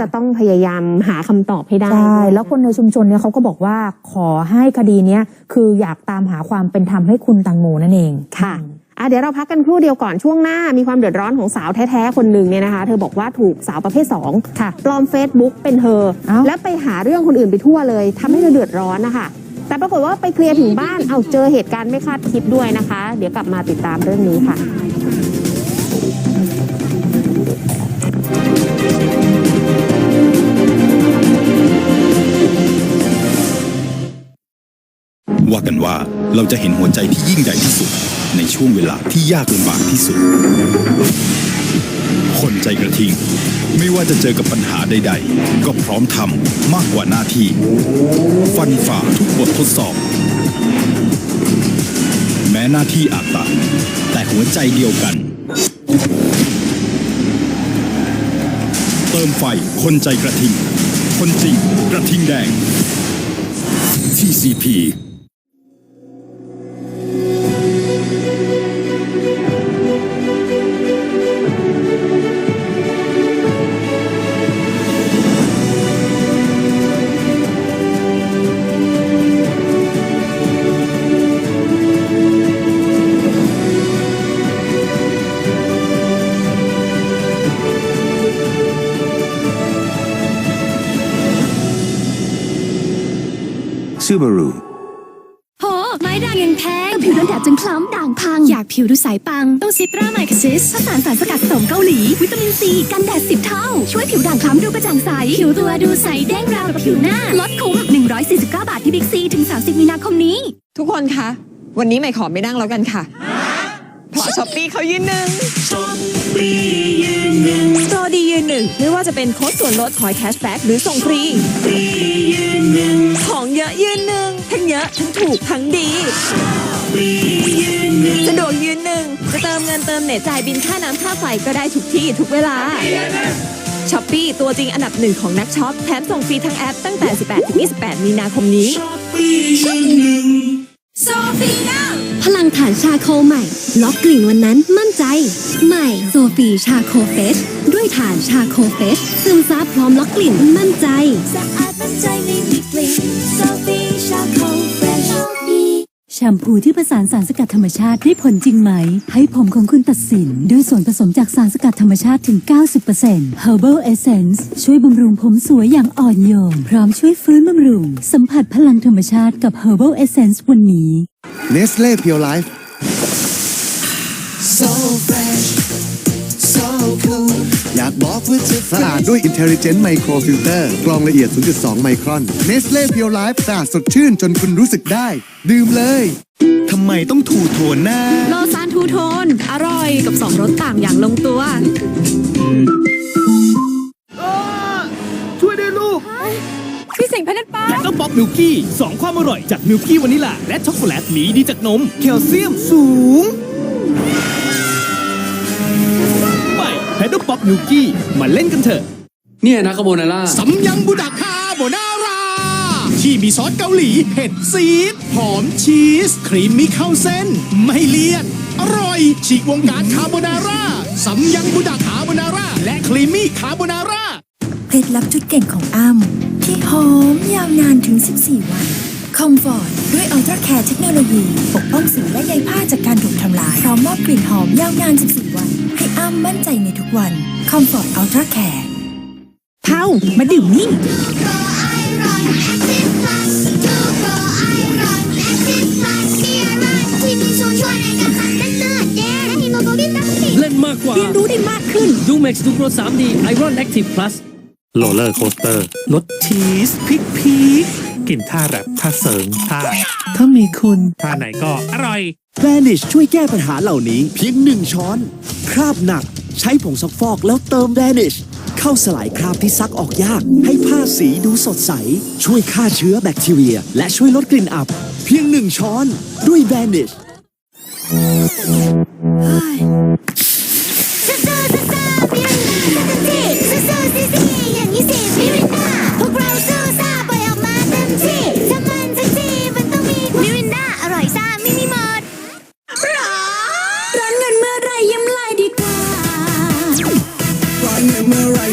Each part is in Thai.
จะต้องพยายามหาคำตอบให้ได้ ใช่ด้วยแล้วคนในชุมชนเนี่ยเขาก็บอกว่าขอให้คดีเนี้ยคืออยากตามหาความเป็นธรรมให้คุณตังโมนั่นเองค่ะอะเดี๋ยวเราพักกันครู่เดียวก่อนช่วงหน้ามีความเดือดร้อนของสาวแท้ ๆ คนหนึ่งเนี่ยนะคะ เธอบอกว่าถูกสาวประเภทสองค่ะปลอมเฟซบุ๊กเป็นเธอเอ้าและไปหาเรื่องคนอื่นไปทั่วเลยทำให้เธอเดือดร้อนนะคะแต่ปรากฏว่าไปเคลียร์ถึงบ้านเอาเจอเหตุการณ์ไม่คาดคิดด้วยนะคะ เดี๋ยวกลับมาติดตามเรื่องนี้ค่ะ เราจะเห็นหัวใจที่ยิ่งใหญ่ที่สุด ในช่วงเวลาที่ยากลำบากที่สุด คนใจกระทิง ไม่ว่าจะเจอกับปัญหาใด ๆ ก็พร้อมทำมากกว่าหน้าที่ ฟันฝ่าทุกบททดสอบ แม้หน้าที่อาจต่างแต่หัวใจเดียวกัน เติมไฟคนใจกระทิง คนจริงกระทิงแดง TCP ซูบารุโห ไม้ด่างยังแพงผิวโดนแดดจนคล้ำด่างพัง อยากผิวดูใสปัง ต้องซิตราไมคซิสผสานสารสกัดสมเกาหลี วิตามินซีกันแดดสิบเท่า ช่วยผิวด่างคล้ำดูกระจ่างใส ผิวตัวดูใสเด้งราวกับผิวหน้า ลดคุ้ม 149 บาทที่บิ๊กซีถึง 30 มีนาคมนี้ ทุกคนคะ วันนี้ใหม่ขอไม่นั่งแล้วกันค่ะเพราะช้อปปี้เขายืนหนึ่งโปร ดียืนหนึ่งไม่ว่าจะเป็นโค้ดส่วนลดคอยแคชแบ็กหรือส่งฟรีของเยอะยืนหนึ่งทั้งเยอะทั้งถูกทั้งดีสะดวกยืนหนึ่งจะเติมเงินเติมเน็ตจ่ายบินค่าน้ำค่าไฟก็ได้ทุกที่ทุกเวลาช้อปปี้ตัวจริงอันดับหนึ่งของนักช็อปแถมส่งฟรีทั้งแอปตั้งแต่ 18-28 มีนาคมนี้ พลังฐานชาโคใหม่ ล็อกกลิ่นวันนั้นมั่นใจ ใหม่โซฟีชาโคเฟสด้วยฐานชาโคเฟสซึมซับพร้อมล็อกกลิ่นมั่นใจ สะอาดมั่นใจไม่มีกลิ่นโซฟีชาโค แชมพูที่ผสานสารสกัดธรรมชาติได้ผลจริงไหม ให้ผมของคุณตัดสิน ด้วยส่วนผสมจากสารสกัดธรรมชาติถึง 90% Herbal Essence ช่วยบำรุงผมสวยอย่างอ่อนโยนพร้อมช่วยฟื้นบำรุง สัมผัสพลังธรรมชาติกับ Herbal Essence วันนี้เนสเล่ เพียวไลฟ์อยากบอกว่าจะสะอาดด้วย Intelligent Micro Filter กรองละเอียด 0.2 ไมครอนเนสเล่เพียวไลฟ์สะอาดสดชื่นจนคุณรู้สึกได้ ดื่มเลยทำไมต้องถูโทนหน้า โลซานทูโทน อร่อยกับสองรสต่างอย่างลงตัว ช่วยด้วยลูก พี่สิงห์เพชรป้าและก็ป๊อปมิลกี้สองความอร่อยจากมิลกี้วานิลาและช็อกโกแลตมีดีจากนมแคลเซียมสูง หม่แพดป๊อปมิลกี้มาเล่นกันเถอะ เนี่ยนะคาโบนาร่าสำยังบุดาคาโบนาราที่มีซอสเกาหลีเผ็ดซีดหอมชีส ครีมมีเข้าเส้น ไม่เลี่ยน อร่อย ฉีกวงการคาโบนาร่าสำยังบุดาคาโบนาร่าและครีมมี่คาโบนาร่าเคล็ดลับจุดเด่นของอ้ำที่หอมยาวนานถึง 14 วัน คอมฟอร์ตด้วยอัลตร้าแคร์เทคโนโลยีปกป้องสิวและใยผ้าจากการถูกทำลาย พร้อมมอบกลิ่นหอมยาวนาน 14 วัน ให้อ้ำมั่นใจในทุกวันคอมฟอร์ตอัลตร้าแคร์เท่ามาดื่มนี่เล่นมากกว่า เรียนรู้ได้มากขึ้น ดูเม็กซ์ดูโปร 3D Iron Active Plus โรลเลอร์โคสเตอร์รสชีสพริกพีคก ลิ่นท่าแบบท่าเสริงท่าถ้ามีคุณท่าไหนก็อร่อย Vanish ช่วยแก้ปัญหาเหล่านี้เพียงหนึ่งช้อน คราบหนัก ใช้ผงซักฟอกแล้วเติม Vanish เข้าสลายคราบที่ซักออกยาก ให้ผ้าสีดูสดใส ช่วยฆ่าเชื้อแบคทีเรีย และช่วยลดกลิ่นอับ เพียงหนึ่งช้อน ด้วย Vanish พว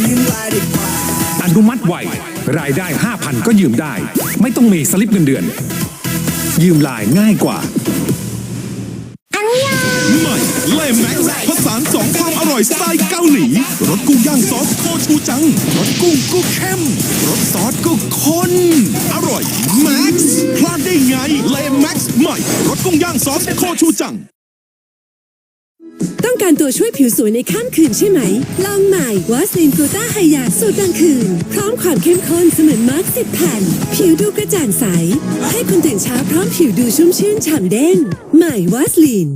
ยิ้มลายดีกว่าร้อนเงินเมื่อไรยิ้มลายดีกว่าไอนุมัติไวรายได้ 5,000 ก็ยืมได้ ไม่ต้องมีสลิปเงินเดือน ยืมลายง่ายกว่าใหม่เล่แม็กซ์ผสานสองความอร่อยสไตล์เกาหลีรสกุ้งย่างซอสโคชูจังรสกุ้งก็เข้มรสซอสก็ข้นอร่อยแม็กซ์พลาดได้ไงเล่แม็กซ์ใหม่รสกุ้งย่างซอสโคชูจัง ต้องการตัวช่วยผิวสวยในข้ามคืนใช่ไหม ลองใหม่วาสลินกูต้าไฮยาสูตรกลางคืน พร้อมความเข้มข้นเสมือนมาร์กสิบแผ่น ผิวดูกระจ่างใส ให้คุณตื่นเช้าพร้อมผิวดูชุ่มชื่นฉ่ำเด้ง ใหม่วาสลิน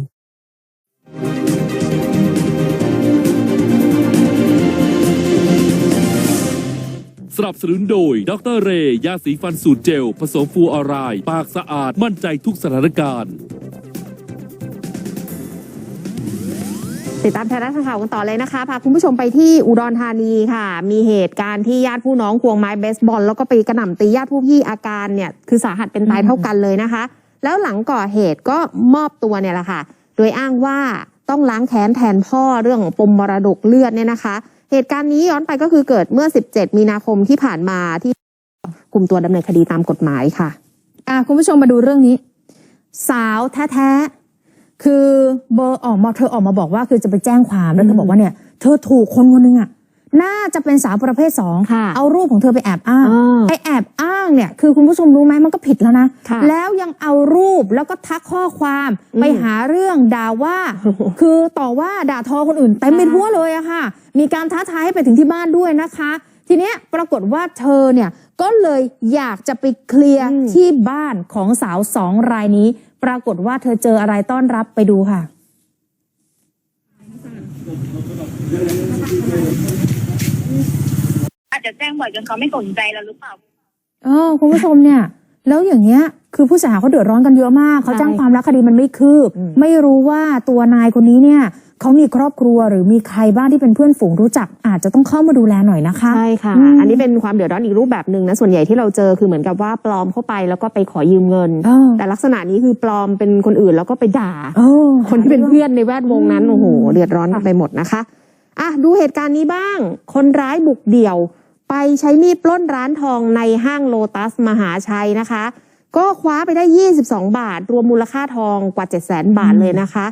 สนับสนุนโดย ดรเรย์ยาสีฟันสูตรเจล ผสมฟูออรายปากสะอาด มั่นใจทุกสถานการณ์ ติดตามไทยรัฐข่าวกันต่อเลยนะคะพาคุณผู้ชมไปที่อุดรธานีค่ะ มีเหตุการณ์ที่ญาติผู้น้องควงไม้เบสบอล แล้วก็ไปกระหน่ำตีญาติผู้พี่อาการเนี่ยคือสาหัสเป็นตายเท่ากันเลยนะคะ แล้วหลังก่อเหตุก็มอบตัวเนี่ยแหละค่ะ โดยอ้างว่าต้องล้างแค้นแทนพ่อเรื่องของปมมรดกเลือดเนี่ยนะคะ เหตุการณ์นี้ย้อนไปก็คือเกิดเมื่อ 17 มีนาคมที่ผ่านมาที่กลุ่มตัวดำเนินคดีตามกฎหมายค่ะอะคุณผู้ชมมาดูเรื่องนี้ สาวแท้ๆ คือเบอร์ออกมาเธอออกมาบอกว่าคือจะไปแจ้งความแล้วเธอบอกว่าเนี่ย เธอถูกคนคนหนึงอะน่าจะเป็นสาวประเภทสองค่ะเอารูปของเธอไปแอบอ้างอ่าไอแอบอ้างเนี่ย คือคุณผู้ชมรู้ไหมมันก็ผิดแล้วนะค่ะแล้วยังเอารูปแล้วก็ทักข้อความอืมไปหาเรื่องด่าว่า คือต่อว่าด่าทอคนอื่นเต็มไปค่ะทั่วเลยอะค่ะ มีการท้าทายให้ไปถึงที่บ้านด้วยนะคะ ทีเนี้ยปรากฏว่าเธอเนี่ยก็เลยอยากจะไปเคลียร์ที่บ้านของสาวสองรายนี้ ปรากฏว่าเธอเจออะไรต้อนรับไปดูค่ะ อาจจะแจ้งบ่อยจนเขาไม่สนใจเราหรือเปล่าเออคุณผู้ชมเนี่ย แล้วอย่างเงี้ย คือผู้เสียหายเขาเดือดร้อนกันเยอะมาก เขาแจ้งความแล้วคดีมันไม่คืบ ไม่รู้ว่าตัวนายคนนี้เนี่ย เขามีครอบครัวหรือมีใครบ้างที่เป็นเพื่อนฝูงรู้จัก อาจจะต้องเข้ามาดูแลหน่อยนะคะ ใช่ค่ะอืมอันนี้เป็นความเดือดร้อนอีกรูปแบบหนึ่งนะ ส่วนใหญ่ที่เราเจอคือเหมือนกับว่าปลอมเข้าไปแล้วก็ไปขอยืมเงินเออแต่ลักษณะนี้คือปลอมเป็นคนอื่นแล้วก็ไปด่าเออคนที่เป็นเพื่อนในแวดวงนั้นโอ้โหเดือดร้อนกันไปหมดนะคะอะดูเหตุการณ์นี้บ้าง คนร้ายบุกเดี่ยว ไปใช้มีดปล้นร้านทองในห้างโลตัสมหาชัยนะคะ ก็คว้าไปได้ 22 บาท รวมมูลค่าทองกว่า 7 0 0 0 0บาทเลยนะคะ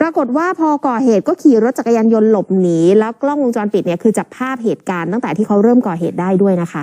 ปรากฏว่าพอก่อเหตุก็ขี่รถจักรยานยนต์หลบหนี แล้วกล้องวงจรปิดเนี่ยคือจับภาพเหตุการณ์ตั้งแต่ที่เขาเริ่มก่อเหตุได้ด้วยนะคะ